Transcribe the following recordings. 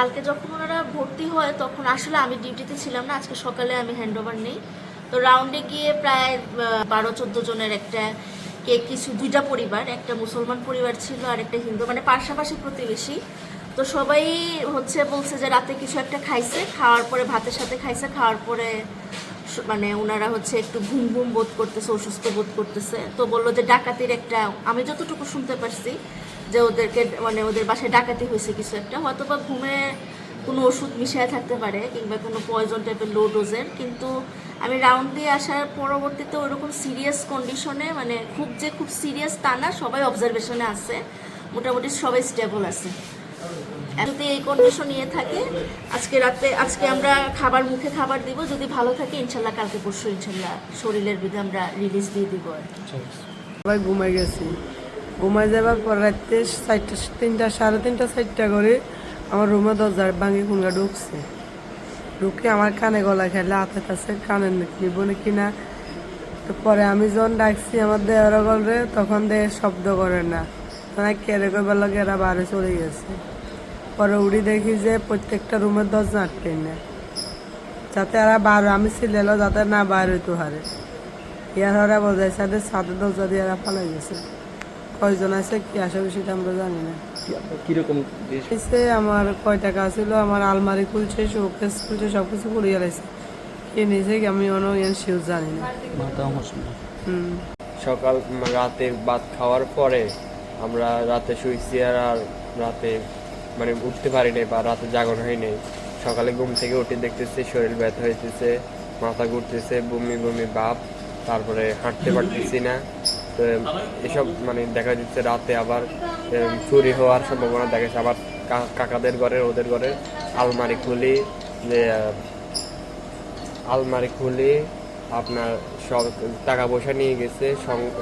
কালকে যখন ওনারা ভর্তি হয়, তখন আসলে আমি ডিউটিতে ছিলাম না, আজকে সকালে আমি হ্যান্ড ওভার নেই। তো রাউন্ডে গিয়ে প্রায় বারো, চোদ্দ জনের একটা কে কিছু, দুইটা পরিবার, একটা মুসলমান পরিবার ছিল আর একটা হিন্দু মানে পাশাপাশি প্রতিবেশী। তো সবাই হচ্ছে বলছে যে রাতে কিছু একটা খাইছে, খাওয়ার পরে ভাতের সাথে খাইছে, খাওয়ার পরে মানে ওনারা হচ্ছে একটু ঘুম ঘুম বোধ করতেছে, অসুস্থ বোধ করতেছে। তো বলল যে ডাকাতির একটা, আমি যতটুকু শুনতে পারছি যে ওদেরকে মানে ওদের বাসায় ডাকাতি হয়েছে কিছু একটা হয়তো বা ঘুমে কোনো ওষুধ মিশিয়ে থাকতে পারে, কিংবা কোনো পয়জন টাইপের লো ডোজের কিন্তু আমি রাউন্ড দিয়ে আসার পরবর্তীতে ওরকম সিরিয়াস কন্ডিশনে মানে খুব যে খুব সিরিয়াস তা না, সবাই অবজারভেশনে আছে। মোটামুটি সবাই স্টেবল আছে। যদি এই কন্ডিশন নিয়ে থাকে, আজকে রাতে, আজকে আমরা খাবার মুখে খাবার দিব, যদি ভালো থাকে, ইনশাল্লাহ কালকে পরশু ইনশাল্লাহ শরীরের বিধে আমরা রিলিজ দিয়ে দিব আর কি। সবাই ঘুমাই গেছি। ঘুমাই যাবার পর রাত্রে চারটা, তিনটা, সাড়ে তিনটা, চারটা করে আমার রুমে দরজার ভাঙি কুঙ্গা ঢুকছে। ঢুকে আমার কানে গলা খেলে, হাতে কাছে কানে নিব নাকি না? তো পরে আমি যখন ডাকছি আমার দেওয়ার গলরে তখন দে শব্দ করে না। মানে কেড়ে করবার লাগে এরা বাইরে চলে গেছে। পরে উড়ি দেখি যে প্রত্যেকটা রুমের দরজা আটকে না। যাতে এরা বার আমি ছিলেলো যাতে না বাইরে হইতে হারে ইয়ার হরা বোঝায় সাথে সাথে দরজা দিয়ে এরা পালাই গেছে। কয়জন আছে কি আসবে সেটা আমরা জানি না। কীরকম এসে আমার কয় টাকা ছিল আমার আলমারি খুলছে শোকেস খুলছে সব কিছু পুড়িয়ে গেছে কে নিয়েছে কি আমি অন্য ইয়ান শিউ জানি না। হুম। সকাল রাতে ভাত খাওয়ার পরে আমরা রাতে শুয়েছি আর আর রাতে মানে উঠতে পারি নাই বা রাতে জাগরণ হয় নাই। সকালে ঘুম থেকে উঠে দেখতেছি শরীর ব্যথা হইতেছে মাথা ঘুরতেছে বমি বমি ভাব তারপরে হাঁটতে পারতেছি না। এসব মানে দেখা যাচ্ছে রাতে আবার চুরি হওয়ার সম্ভাবনা দেখা যাচ্ছে। আবার কাকাদের ঘরে, ওদের ঘরে আলমারি খুলি আলমারি খুলি, আপনার সব টাকা পয়সা নিয়ে গেছে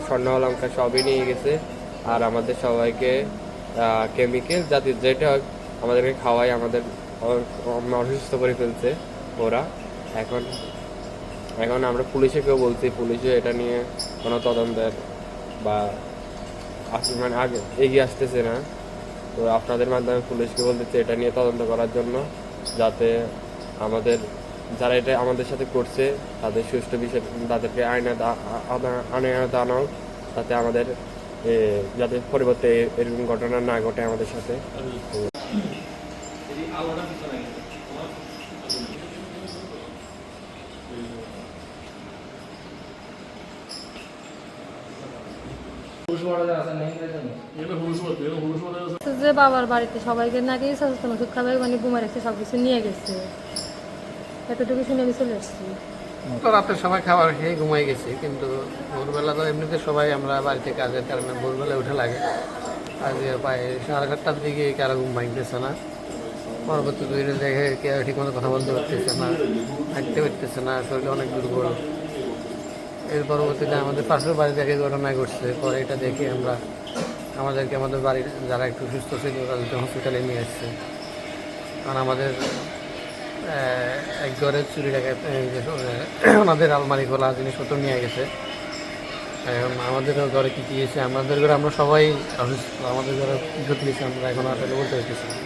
স্বর্ণ অলঙ্কার সবই নিয়ে গেছে। আর আমাদের সবাইকে কেমিক্যাল জাতীয় যেটা আমাদেরকে খাওয়াই, আমাদের অসুস্থ করে ফেলছে ওরা। এখন এখন আমরা পুলিশেকেও বলছি, পুলিশে এটা নিয়ে কোনো তদন্তের বা আস- মানে আগে এগিয়ে আসতেছে না। তো আপনাদের মাধ্যমে পুলিশকে বলতেছে, এটা নিয়ে তদন্ত করার জন্য যাতে আমাদের, যারা এটা আমাদের সাথে করছে, তাদের সুষ্ঠু বিষয়, তাদেরকে আইনে আনে আনাও যাতে আমাদের যাতে পরিবর্তে এরকম ঘটনা না ঘটে আমাদের সাথে। যে বাবার বাড়িতে সবাইকে নাকি সচেতন ওষুধ খাবে মানে ঘুমা রেখে সব কিছু নিয়ে গেছে। এতটুকু শুনে আমি চলে এসেছি তো রাতের সময় খাবার খেয়ে ঘুমাই গেছি কিন্তু ভোরবেলা তো এমনিতে সবাই আমরা বাড়িতে কাজের কারণে ভোরবেলা উঠে লাগে। আজকে প্রায় সাড়ে চারটার দিকে কারও ঘুম ভাঙতেছে না। পরবর্তী দুই দেখে কেউ ঠিক মতো কথা বলতে পারতেছে না হাঁটতে পারতেছে না শরীরে অনেক দুর্বল। এর পরবর্তীতে আমাদের পাশের বাড়ি থেকে ঘটনা ঘটছে। পরে এটা দেখে আমরা আমাদেরকে আমাদের বাড়ির যারা একটু সুস্থ ছিল, তাদেরকে হসপিটালে নিয়ে এসছে কারণ আমাদের এক ঘরে চুরি ডাকাত ওনাদের আলমারি খোলা জিনিসপত্র নিয়ে গেছে। এখন আমাদের ঘরে কী কী এসে আমাদের ঘরে আমরা সবাই অসুস্থ, আমাদের ঘরে ক্ষতি আমরা এখন আসলে বলতে পারতেছি না।